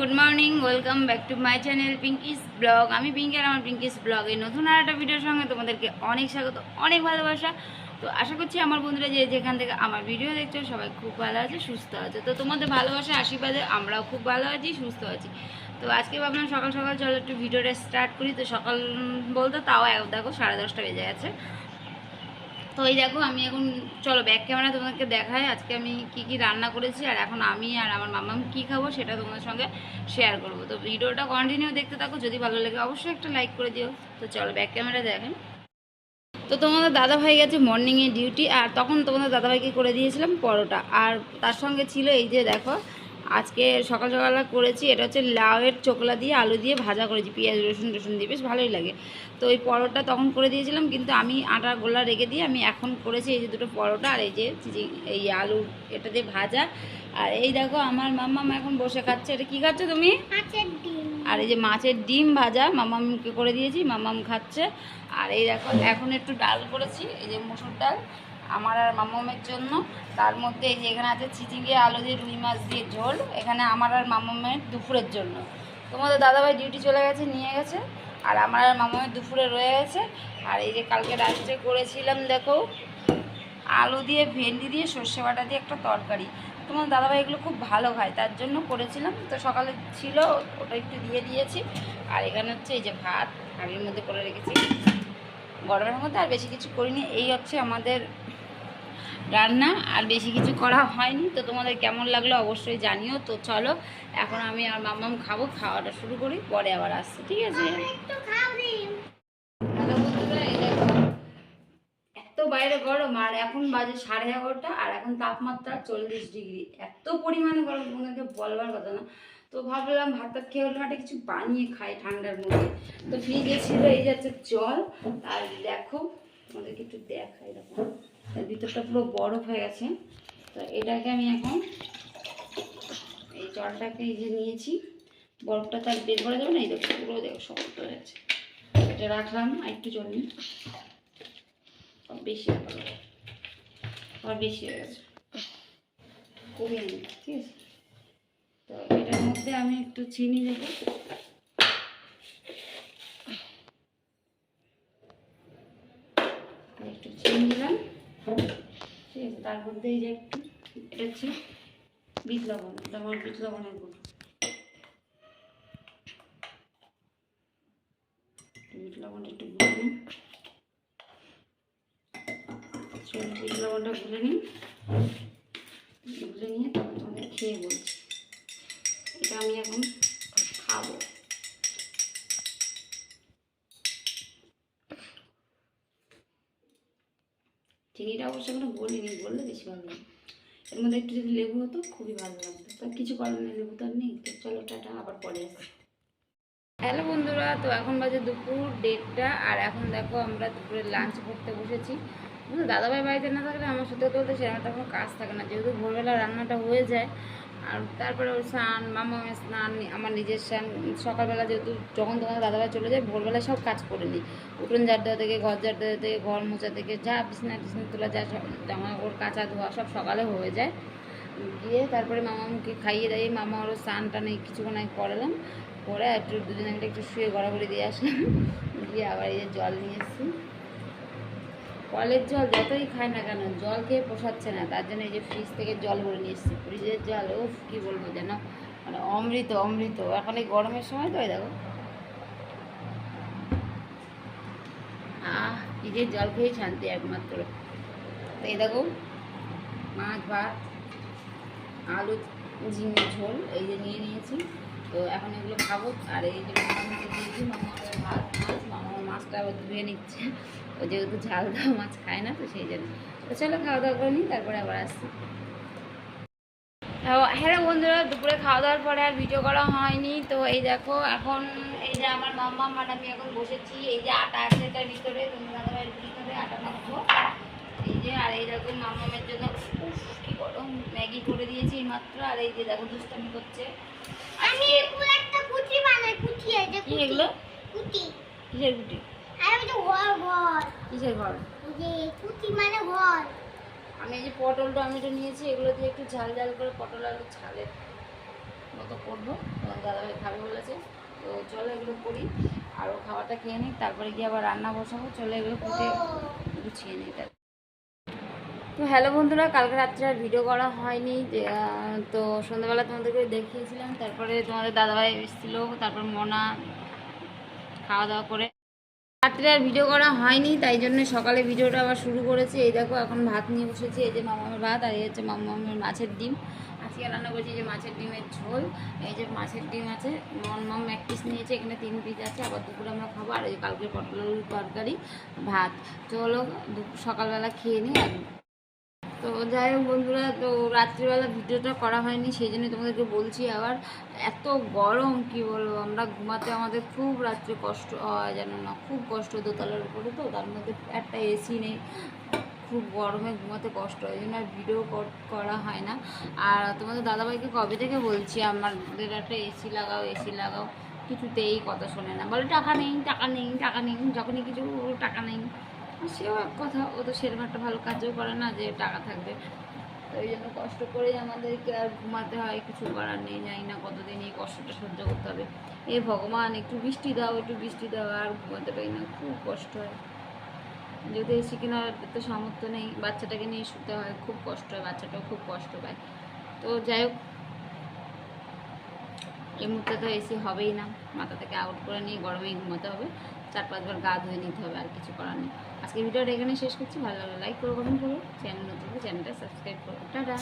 Good morning welcome back to my channel Pinky's blog আমি পিঙ্কি আর আমার পিঙ্কিস ব্লগে নতুন আর একটা ভিডিওর সঙ্গে তোমাদেরকে অনেক স্বাগত, অনেক ভালোবাসা। তো আশা করছি আমার বন্ধুরা যে যেখান থেকে আমার ভিডিও দেখছ, সবাই খুব ভালো আছে, সুস্থ আছে। তো তোমাদের ভালোবাসা, আশীর্বাদে আমরাও খুব ভালো আছি, সুস্থ আছি। তো আজকে ভাবলাম সকাল সকাল চলো একটু ভিডিওটা স্টার্ট করি। তো সকাল বলতে তাও দেখো সাড়ে দশটা বেজে গেছে। তো এই দেখো, আমি এখন, চলো ব্যাক ক্যামেরা তোমাদেরকে দেখাই আজকে আমি কি কি রান্না করেছি আর এখন আমি আর আমার মামাম কি খাব সেটা তোমাদের সঙ্গে শেয়ার করব। তো ভিডিওটা কন্টিনিউ দেখতে থাকো, যদি ভালো লাগে অবশ্যই একটা লাইক করে দিও। তো চলো ব্যাক ক্যামেরা দেখেন। তো তোমাদের দাদা ভাই গেছে মর্নিংয়ে ডিউটি আর তখন তোমাদের দাদাভাইকে করে দিয়েছিলাম পরোটা। আর তার সঙ্গে ছিল এই যে দেখো আজকে সকাল সকালে করেছি এটা হচ্ছে লাউয়ের চোকলা দিয়ে আলু দিয়ে ভাজা করেছি পেঁয়াজ রসুন রসুন দিয়ে বেশ ভালোই লাগে। তো ওই পরোটা তখন করে দিয়েছিলাম কিন্তু আমি আটা গোলা রেখে দিয়ে আমি এখন করেছি এই যে দুটো পরোটা আর এই যে এই আলু এটা দিয়ে ভাজা। আর এই দেখো আমার মাম্মাম এখন বসে খাচ্ছে এটা কি খাচ্ছ তুমি? আর এই যে মাছের ডিম ভাজা মামামকে করে দিয়েছি মামাম খাচ্ছে। আর এই দেখো এখন একটু ডাল করেছি এই যে মসুর ডাল। আমার আর মামামের জন্য। তার মধ্যে এই যে এখানে আছে চিচিঙ্গে, আলু দিয়ে, রুই মাছ দিয়ে ঝোল। এখানে আমার আর মামামের দুপুরের জন্য। তোমাদের দাদাভাই ডিউটি চলে গেছে, নিয়ে গেছে। আর আমার আর মামামের দুপুরে রয়ে গেছে। আর এই যে কালকে রাত্রে করেছিলাম, দেখো, আলু দিয়ে, ভেন্ডি দিয়ে, সর্ষে বাটা দিয়ে একটা তরকারি। তোমার দাদাভাই এগুলো খুব ভালো খায়, তার জন্য করেছিলাম। তো সকালে ছিল, ওটা একটু দিয়ে দিয়েছি। আর এখানে হচ্ছে এই যে ভাত হাঁড়ির মধ্যে করে রেখেছি। গরমের মধ্যে আর বেশি কিছু করিনি। এই হচ্ছে আমাদের রান্না আর বেশি কিছু করা হয়নি। তো তোমাদের কেমন লাগল অবশ্যই জানিও। তো চলো এখন আমি আর মামাম খাব খাওয়াটা শুরু করি পরে আবার আসছি ঠিক আছে? এত বাইরে গরম আর এখন বাজে সাড়ে এগারোটা আর এখন তাপমাত্রা চল্লিশ ডিগ্রি। এত পরিমাণে গরম তোমাদেরকে বলবার কথা না। তো ভাবলাম ভাত টাত খেয়ে হলে একটা কিছু বানিয়ে খাই ঠান্ডার মধ্যে। তো ফ্রিজে ছিল এই যাচ্ছে জল আর দেখো তোমাদেরকে একটু দেখাই দেখো। ভিতরটা পুরো বরফ হয়ে গেছে। তো এটাকে আমি এখন এই জলটাকে এই যে নিয়েছি, বরফটা তো আর বের করা যাবে না, এই দেখো পুরো দেখো শক্ত গেছে এটা রাখলাম আর একটু জল নিই। বেশি। আর বেশি হয়ে গেছে। কমিয়ে নিই, ঠিক আছে? তো এটার মধ্যে আমি একটু চিনি দেবো আর একটু চিনি দিলাম ঠিক আছে, তার মধ্যে এই যে একটু, এটা হচ্ছে বিট লবণ, এটা আমার বিট লবণের গুঁড়ো। বিট লবণটা একটু গুলে নিই। বিট লবণটা গুলে নিই। গুলে নিয়ে তারপর তোমাদের খেয়ে বলছি। এটা আমি এখন খাব। চিনিটা অবশ্য এখনও বলিনি, বললে বেশি ভালো লাগে। এর মধ্যে একটু যদি লেবু হতো খুবই ভালো লাগতো। তো কিছু করার নেই, লেবু তো নেই। তো চলো টাটা, আবার পরে আসি। হ্যালো বন্ধুরা, তো এখন বাজে দুপুর দেড়টা, আর এখন দেখো আমরা দুপুরে লাঞ্চ করতে বসেছি। বুঝলো দাদাভাই বাড়িতে না থাকলে আমার সাথে বলতে সেরকম একটা কোনো কাজ থাকে না। যেহেতু ভোরবেলা রান্নাটা হয়ে যায়, আর তারপরে ওর স্নান মামা স্নান, আমার নিজের স্নান, সকালবেলা যেহেতু যখন তখন দাদাভাই চলে যায় ভোরবেলা সব কাজ করে নিই। উঠোন ঝাড় দেওয়া থেকে, ঘর ঝাড় দেওয়া থেকে, ঘর মোচা থেকে, যা বিছনা টিছনা তোলা, যা জামা কাপড় কাচা ধোয়া সব সকালে হয়ে যায়। গিয়ে তারপরে মামাকে খাইয়ে দাইয়ে মামা ওর স্নান টানে কিছুক্ষণ আগে করালাম। করে একটু দুজনে মিলে একটু শুয়ে গড়াগড়ি দিয়ে আসলাম। গিয়ে আবার এই জল নিয়ে এসেছি। কলের জল যতই খাই না কেন, জল খেয়ে পোষাচ্ছে না। তার জন্য এই যে ফ্রিজ থেকে জল ভরে নিয়ে এসেছি। ফ্রিজের জল, উফ, কী বলব যেন? মানে অমৃত অমৃত। এখন এই গরমের সময় তো দেখো। আহ ফ্রিজের জল খেয়েই শান্তি একমাত্র। তো এই দেখো, মাছ, ভাত, আলু, ঝিঙে, ঝোল, এই যে নিয়ে নিয়েছি। তো এখন এগুলো খাব। আর এই যে মাছটা ধুয়ে নিচ্ছে। ও যেহেতু ঝাল দেওয়া মাছ খায় না, তো সেই জন্য। তো চলো খাওয়া দাওয়া করে নিই, তারপরে আবার আসছি। হ্যাঁ বন্ধুরা, দুপুরে খাওয়া দাওয়ার পরে আর ভিডিও করা হয়নি। তো এই দেখো, এখন এই যে আমার মাম্মা মানে আমি এখন বসেছি। এই যে আটা আছে এটার ভিতরে তুমি দাদাভাইয়ের ভিতরে আটা মাখবো। যে আর এই দেখো মামামের জন্য কি গরম। ম্যাগি করে দিয়েছি মাত্র আর এই যে দেখো দুষ্টামি করছে। আমি একটা কুচি বানাই কুচি এই যে এগুলো? কুচি। কিসের গুটি আর ওই যে ঘর ঘর। কিসের ঘর? যে কুচি মানে ঘর। আমি এই যে পটল টমেটো নিয়েছি এগুলো দিয়ে একটু ঝাল ঝাল করে পটল আলু ঝালের মতো করব। তোমার দাদাভাই খাবে বলেছে। তো চলো এগুলো করি আরও খাবারটা খেয়ে নিই তারপরে গিয়ে আবার রান্না বসাবো। চলো এগুলো কুটে গুছিয়ে নিই তো হ্যালো বন্ধুরা, কালকে রাত্রে আর ভিডিও করা হয়নি। তো সন্ধ্যাবেলা তোমাদেরকে দেখিয়েছিলাম, তারপরে তোমাদের দাদাভাই এসেছিল, তারপর মোনা খাওয়া দাওয়া করে। রাত্রে আর ভিডিও করা হয়নি, তাই জন্য সকালে ভিডিওটা আবার শুরু করেছি। এই দেখো, এখন ভাত নিয়ে বসেছি, এই যে মামামের ভাত আর এই হচ্ছে মামামের মাছের ডিম। আজকে রান্না করেছি যে মাছের ডিমের ঝোল, এই যে মাছের ডিম আছে মাম এক পিস নিয়েছে, এখানে তিন পিস আছে, আবার দুপুরে আমরা খাব, আর এই কালকে পটলের তরকারি, ভাত। চলো সকালবেলা খেয়ে নিই তো যাই হোক বন্ধুরা, তো রাত্রিবেলা ভিডিওটা করা হয়নি, সেই জন্য তোমাদেরকে বলছি আবার, এত গরম, কি বলব? আমরা ঘুমাতে আমাদের খুব রাত্রে কষ্ট হয়, জানো না? খুব কষ্ট দোতলার উপরে তো, তার মধ্যে একটা এসি নেই। খুব গরমে ঘুমাতে কষ্ট হয় জন্য আর ভিডিও করা হয় না। আর তোমাদের দাদাভাইকে কবে থেকে বলছি, আমাদের একটা এসি লাগাও এসি লাগাও, কিছুতেই কথা শোনে না। বলে, টাকা নেই টাকা নেই টাকা নেই, যখনই কিছু টাকা নেই। এক কথা, ও তো সেরকম একটা ভালো কাজও করে না যে টাকা থাকবে। তো এই জন্য কষ্ট করেই আমাদেরকে আর ঘুমাতে হয়, কিছু করার নেই, জানি না কতদিন এই কষ্টটা সহ্য করতে হবে। এ ভগবান, একটু বৃষ্টি দাও, একটু বৃষ্টি দাও, আর ঘুমাতে পারি না, খুব কষ্ট হয়। যদি এসি কেনার তো সামর্থ্য নেই, বাচ্চাটাকে নিয়ে শুতে হয়, খুব কষ্ট হয়, বাচ্চাটাও খুব কষ্ট পায়। তো যাই হোক, এই মুহূর্তে তো এসি হবেই না, মাথা থেকে আউট করে নিয়ে গরমেই ঘুমাতে হবে। চার পাঁচবার গা ধুয়ে নিতে হবে, আর কিছু করার নেই। আজকে ভিডিওটা এখানে শেষ করছি। ভালো লাগলে লাইক করো কমেন্ট করো। চ্যানেল নতুন চ্যানেলটা সাবস্ক্রাইব করো। টাটা!